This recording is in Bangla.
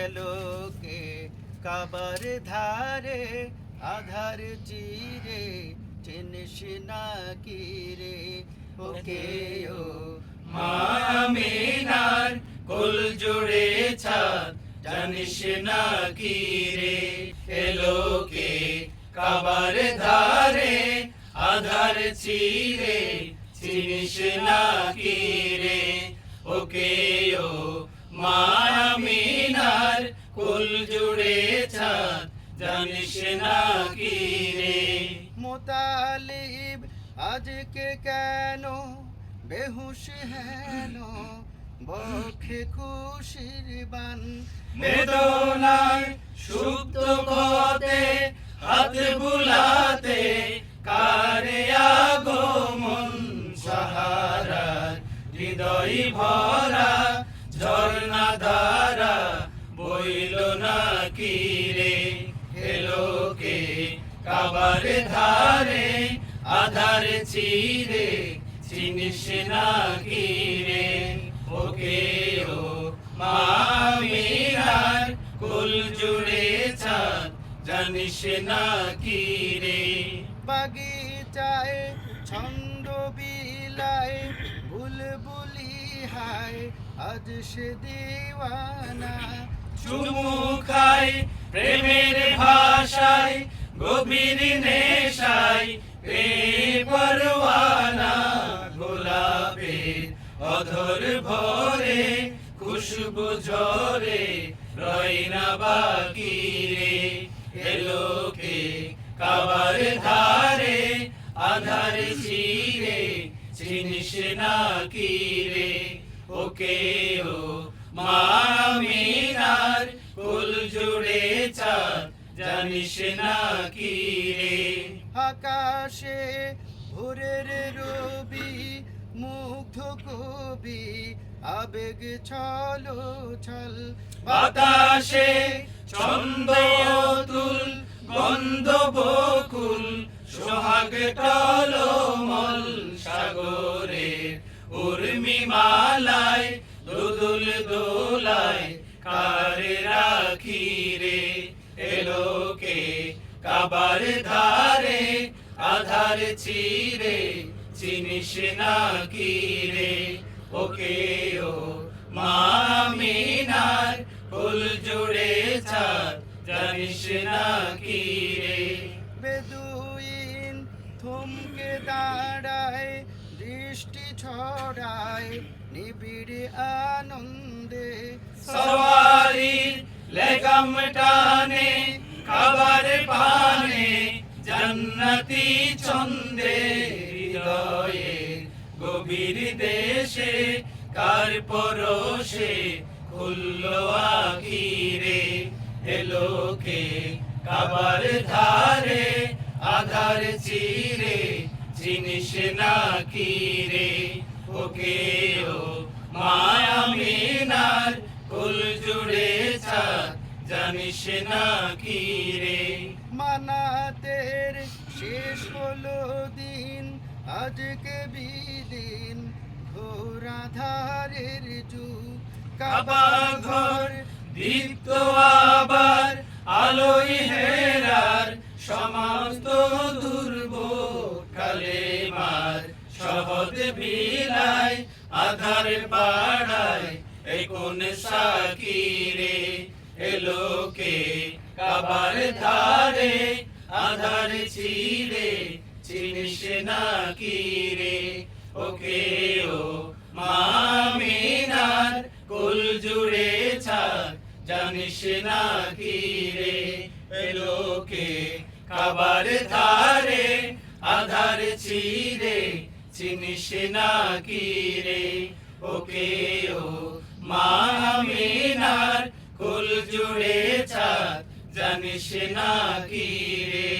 এলোকে কাবার ধারে আধার চিরে চিনিস না কি রে? ওকে ও মামিনার কুল জুড়ে ছাদ, জানিস না কি রে এলোকে কাবার ধারে আধার চিরে চিনিস না কি রে? ওকে ও মামিনার জানিস না কি রে? মোতালিব আজকে কেন বেহুশ হেন? বক্ষে খুশির বান। বেদনায় সুপ্ত কতে হাত বুলাতে কারে আগমন সাহারার হৃদয় ভরা ঝর্ণা ধারা বইল না কি রে? কাবার ধারে আধার চিরে চিনিস না কি রে? ওকে ও মামিনার কুল জুড়ে চাঁদ জানিস না কি রে? বাগিচায় ছন্দ বিলায় বুলবুলি হায় আজ সে দিওয়ানা। চুমু খাই প্রেমের ভাষায় গভীর নেশায় রে পরওয়ানা গোলাপের অধর ভরে খুশবু ঝরে রইনা বাকি রে এলোকে কাবার ধারে আধার চিরে চিনিস না কি রে ওকে ও মামিনার কুল জুড়ে চাঁদ জানিস না কি রে? আকাশে ভোরের রবি মুগ্ধ কবি আবেগ ছলো ছল। বাতাসে ছন্দ তুল গন্ধ বকুল সোহাগ টলমল সাগরে। উর্মি মালায় দুদুল দোলায় কারে রাখি রে? এলোকে কাবার ধারে আধার চিরে চিনিস না কি রে? ওকে ও মামিনার ফুল জুড়ে চাঁদ জানিস না কি রে? বেদুইন থমকে দাঁড়ায় দৃষ্টি ছড়ায় নিবিড় আনন্দে সওয়ারি লেগাম টানে, খাবার পানে, জান্নাতি ছন্দে হৃদয়ে, গভীর দেশে, কার পরশে খুললো আখিরে এলোকে কাবার ধারে, আধার চিরে চিনিস না কি রে ওকে ও মায়ামিনার কুল জানিস না কি রে? মানাতের শেষ হলো দিন, আজকে বিদিন ঘোরাধারের যুগ। কাবা ঘর, দীপ্ত আবার আলোই হেরার সমস্ত দুর্ব কালে মার। সহদ বিলায়, আধার পাড়ায় এই কোন এলোকে কাবার ধারে আধার ছিড়ে, চিনিস না কি রে? ওকে ও মামিনার কুল জুড়ে ছাদ, জানিস না কি রে এলোকে কাবার ধারে আধার ছিড়ে, চিনিস না কি রে? ওকে ও কুল জুড়ে চাঁদ জানিস না কি রে?